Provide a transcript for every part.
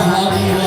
हमारी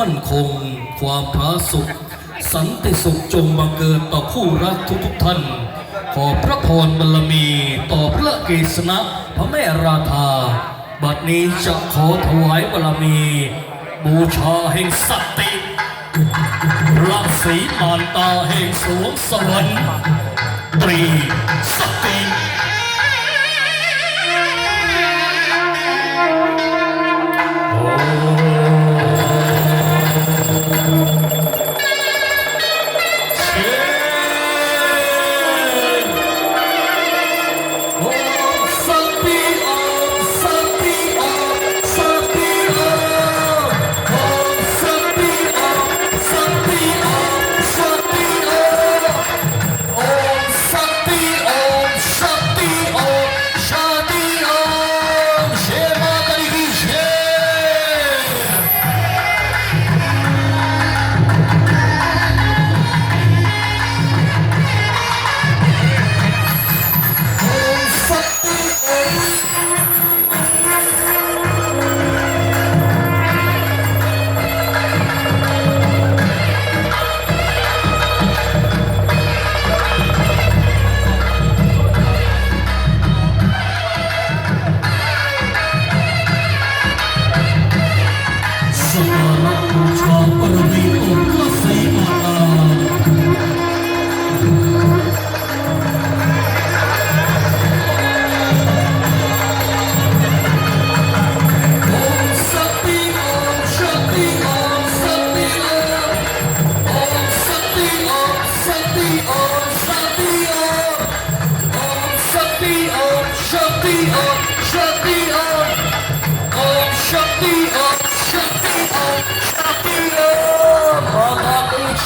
มั่นคง ความพาสุกสันติสุขจงมางเกิดต่อผู้รักทุกทุกท่าน ขอพระพรบารมี ต่อพระเกศนะพระแม่ราธา บัดนี้จะขอถวายบารมี บูชาแห่งสติรักสีมานตาแห่งสวงสวรรค์ตรี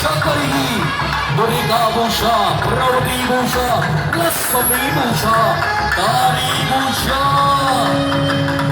Shakari, Durga Busha, Praudi Busha, Blasphemy Busha, Dari Busha.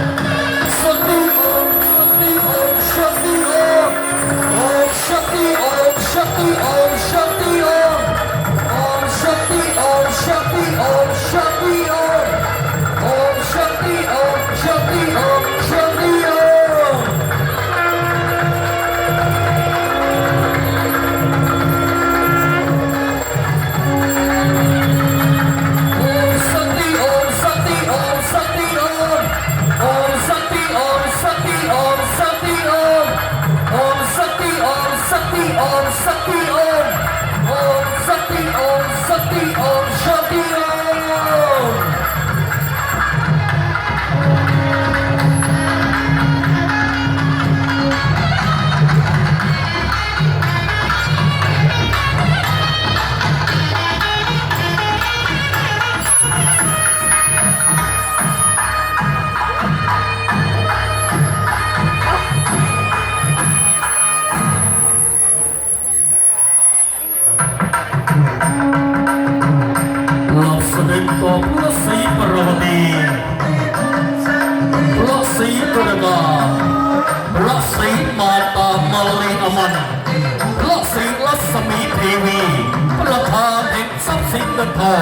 นเงินทอ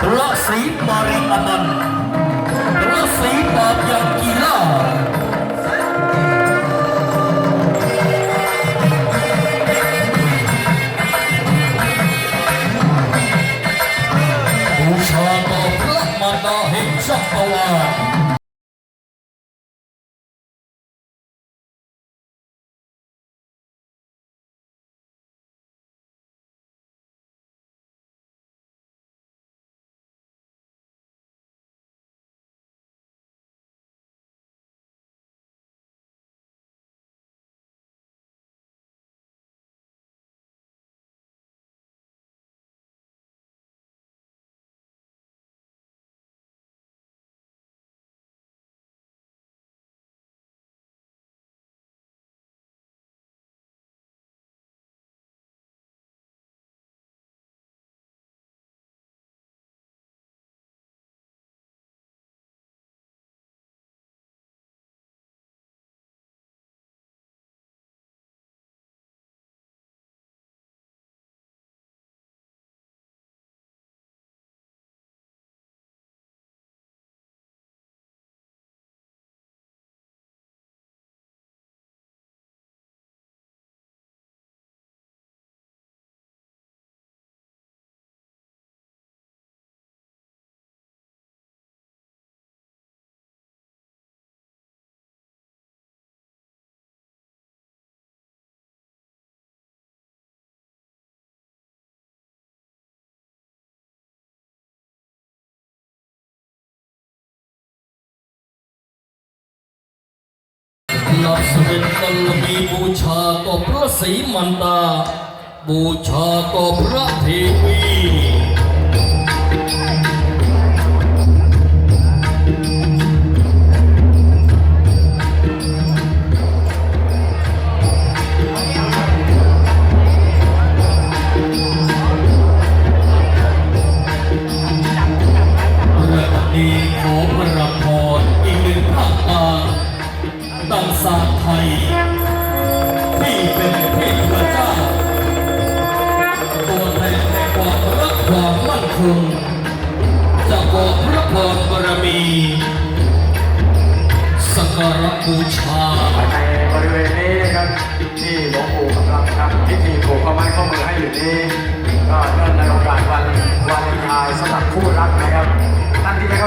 พระศรีมาริอมันพระศรีปาทยังกีฬาบูชาต่อพระมารดาแห่งจักรวาล นับสเวนกัลมีบูชาต่อพระศรีมันตา บูชาต่อพระเทวี คุณตะโกพระพรบารมีสักกระบูชาในบริเวณนี้ครับที่หลวงปู่กำลังทำพิธีผูกข้อไม้ข้อมือให้อยู่นี้ก็เนื่องในโอกาสวันวันไทยสำหรับคู่รักนะครับท่านที่ได้เข้า